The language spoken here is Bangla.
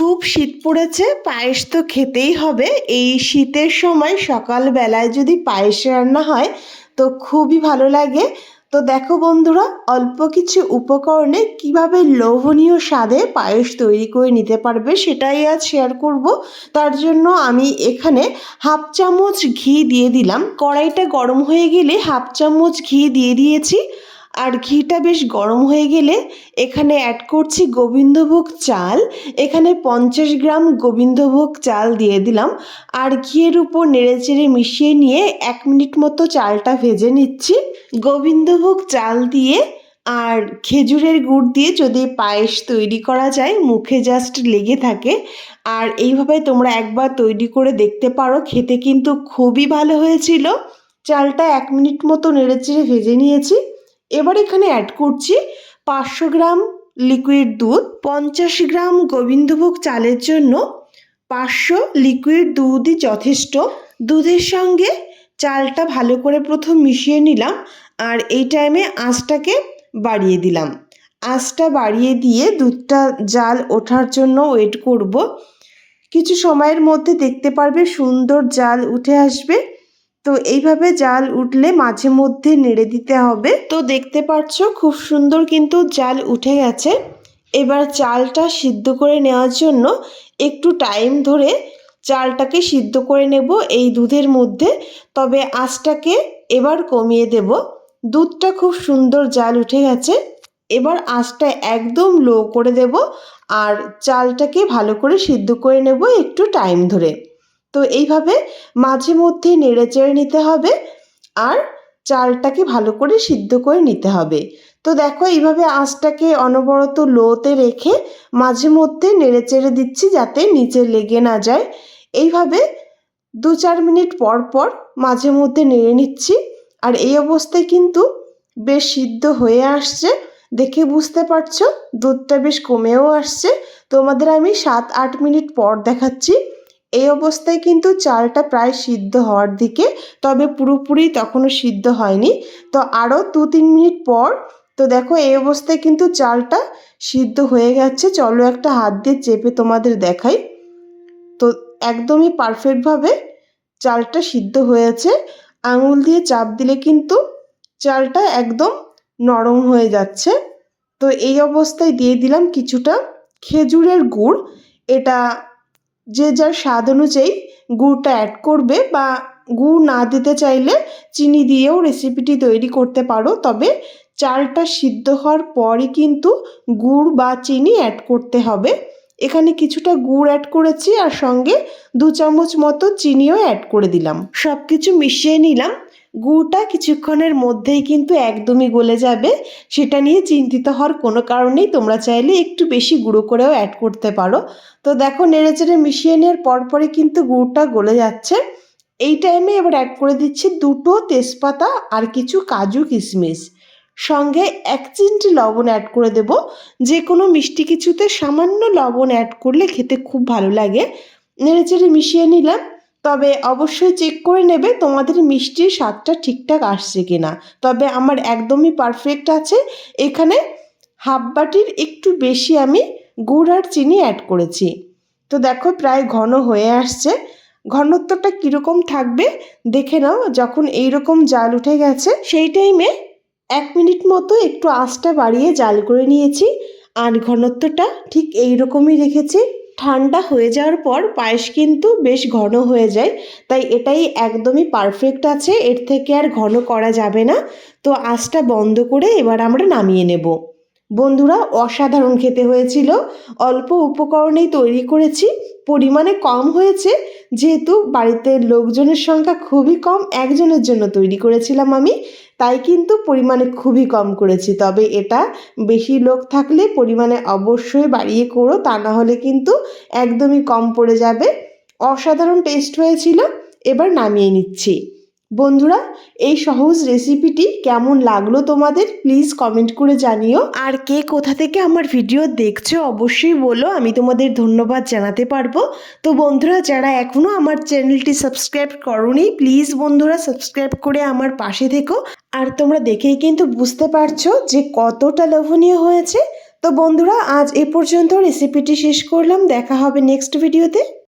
খুব শীত পড়েছে, পায়েস তো খেতেই হবে। এই শীতের সময় সকালবেলায় যদি পায়েস রান্না হয়, তো খুবই ভালো লাগে। তো দেখো বন্ধুরা, অল্প কিছু উপকরণে কীভাবে লোভনীয় স্বাদে পায়েস তৈরি করে নিতে পারবে সেটাই আজ শেয়ার করব। তার জন্য আমি এখানে হাফ চামচ ঘি দিয়ে দিলাম। কড়াইটা গরম হয়ে গেলে হাফ চামচ ঘি দিয়ে দিয়েছি। আর ঘিটা বেশ গরম হয়ে গেলে এখানে অ্যাড করছি গোবিন্দভোগ চাল। এখানে পঞ্চাশ গ্রাম গোবিন্দভোগ চাল দিয়ে দিলাম। আর ঘিয়ের উপর নেড়েচেড়ে মিশিয়ে নিয়ে এক মিনিট মতো চালটা ভেজে নিচ্ছি। গোবিন্দভোগ চাল দিয়ে আর খেজুরের গুড় দিয়ে যদি পায়েস তৈরি করা যায়, মুখে জাস্ট লেগে থাকে। আর এইভাবে তোমরা একবার তৈরি করে দেখতে পারো, খেতে কিন্তু খুবই ভালো হয়েছিল। চালটা এক মিনিট মতো নেড়েচেড়ে ভেজে নিয়েছি। এবার এখানে অ্যাড করছি পাঁচশো গ্রাম লিকুইড দুধ, পঞ্চাশ গ্রাম গোবিন্দভোগ চালের জন্য, পাঁচশো লিকুইড দুধই যথেষ্ট। দুধের সঙ্গে চালটা ভালো করে প্রথম মিশিয়ে নিলাম আর এই টাইমে আঁচটাকে বাড়িয়ে দিলাম। আঁচটা বাড়িয়ে দিয়ে দুধটা জাল ওঠার জন্য ওয়েট করব। কিছু সময়ের মধ্যে দেখতে পারবে সুন্দর জাল উঠে আসবে। তো এইভাবে জাল উঠলে মাঝে মধ্যে নেড়ে দিতে হবে। তো দেখতে পাচ্ছ খুব সুন্দর কিন্তু জাল উঠে গেছে। এবার চালটা সিদ্ধ করে নেওয়ার জন্য একটু টাইম ধরে চালটাকে সিদ্ধ করে নেব এই দুধের মধ্যে। তবে আঁচটাকে এবার কমিয়ে দেব। দুধটা খুব সুন্দর জাল উঠে গেছে। এবার আঁচটা একদম লো করে দেব আর চালটাকে ভালো করে সিদ্ধ করে নেব একটু টাইম ধরে। তো এইভাবে মাঝে মধ্যে নেড়ে চেড়ে নিতে হবে আর চালটাকে ভালো করে সিদ্ধ করে নিতে হবে। তো দেখো এইভাবে আঁচটাকে অনবরত লোতে রেখে মাঝে মধ্যে নেড়ে চেড়ে দিচ্ছি যাতে নিচে লেগে না যায়। এইভাবে দু চার মিনিট পর পর মাঝে মধ্যে নেড়ে নিচ্ছি আর এই অবস্থায় কিন্তু বেশ সিদ্ধ হয়ে আসছে। দেখে বুঝতে পারছ? দুধটা বেশ কমেও আসছে। তোমাদের আমি সাত আট মিনিট পর দেখাচ্ছি। এই অবস্থায় কিন্তু চালটা প্রায় সিদ্ধ হওয়ার দিকে, তবে পুরোপুরি তখনও সিদ্ধ হয়নি। তো আরও দু তিন মিনিট পর, তো দেখো এই অবস্থায় কিন্তু চালটা সিদ্ধ হয়ে গেছে। চলো একটা হাত দিয়ে চেপে তোমাদের দেখাই। তো একদমই পারফেক্টভাবে চালটা সিদ্ধ হয়েছে। আঙুল দিয়ে চাপ দিলে কিন্তু চালটা একদম নরম হয়ে যাচ্ছে। তো এই অবস্থায় দিয়ে দিলাম কিছুটা খেজুরের গুড়। এটা যে যার স্বাদ অনুযায়ী গুড়টা অ্যাড করবে বা গুড় না দিতে চাইলে চিনি দিয়েও রেসিপিটি তৈরি করতে পারো। তবে চালটা সিদ্ধ হওয়ার পরই কিন্তু গুড় বা চিনি অ্যাড করতে হবে। এখানে কিছুটা গুড় অ্যাড করেছি আর সঙ্গে দু চামচ মতো চিনিও অ্যাড করে দিলাম। সব কিছু মিশিয়ে নিলাম। গুড়টা কিছুক্ষণের মধ্যেই কিন্তু একদমই গলে যাবে। সেটা নিয়ে চিন্তিত হওয়ার কোনো কারণেই তোমরা চাইলে একটু বেশি গুঁড়ো করেও অ্যাড করতে পারো। তো দেখো, নেড়েচেড়ে মিশিয়ে নেওয়ার পরপরই কিন্তু গুড়টা গলে যাচ্ছে। এই টাইমে এবার অ্যাড করে দিচ্ছি দুটো তেজপাতা আর কিছু কাজু কিশমিশ। সঙ্গে এক চিমটি লবণ অ্যাড করে দেব। যে কোনো মিষ্টি কিছুতে সামান্য লবণ অ্যাড করলে খেতে খুব ভালো লাগে। নেড়েচেড়ে মিশিয়ে নিলাম। তবে অবশ্যই চেক করে নেবে তোমাদের মিষ্টির স্বাদটা ঠিকঠাক আসছে কিনা। তবে আমার একদমই পারফেক্ট আছে। এখানে হাফ বাটির একটু বেশি আমি গুড় আর চিনি অ্যাড করেছি। তো দেখো প্রায় ঘন হয়ে আসছে। ঘনত্বটা কীরকম থাকবে দেখে নাও, যখন এইরকম জাল উঠে গেছে, সেই টাইমে এক মিনিট মতো একটু আঁচটা বাড়িয়ে জাল করে নিয়েছি। আর ঘনত্বটা ঠিক এই রকমই রেখেছি। ঠান্ডা হয়ে যাওয়ার পর পায়েস কিন্তু বেশ ঘন হয়ে যায়। তাই এটাই একদমই পারফেক্ট আছে, এর থেকে আর ঘন করা যাবে না। তো আঁচটা বন্ধ করে এবার আমরা নামিয়ে নেব। বন্ধুরা, অসাধারণ খেতে হয়েছিল। অল্প উপকরণেই তৈরি করেছি। পরিমাণে কম হয়েছে, যেহেতু বাড়িতে লোকজনের সংখ্যা খুবই কম, একজনের জন্য তৈরি করেছিলাম আমি। তাই কিন্তু পরিমাণে খুবই কম করেছি। তবে এটা বেশি লোক থাকলে পরিমাণে অবশ্যই বাড়িয়ে করো, তা না হলে কিন্তু একদমই কম পড়ে যাবে। অসাধারণ টেস্ট হয়েছিল। এবার নামিয়ে নিচ্ছি। বন্ধুরা, এই সহজ রেসিপিটি কেমন লাগল তোমাদের? প্লিজ কমেন্ট করে জানিও। আর কে কোথা থেকে আমার ভিডিও দেখছ অবশ্যই বলো, আমি তোমাদের ধন্যবাদ জানাতে পারব। তো বন্ধুরা, যারা এখনও আমার চ্যানেলটি সাবস্ক্রাইব করনি প্লিজ বন্ধুরা সাবস্ক্রাইব করে আমার পাশে থেকো। আর তোমরা দেখেই কিন্তু বুঝতে পারছ যে কতটা লোভনীয় হয়েছে। তো বন্ধুরা, আজ এ পর্যন্ত রেসিপিটি শেষ করলাম। দেখা হবে নেক্সট ভিডিওতে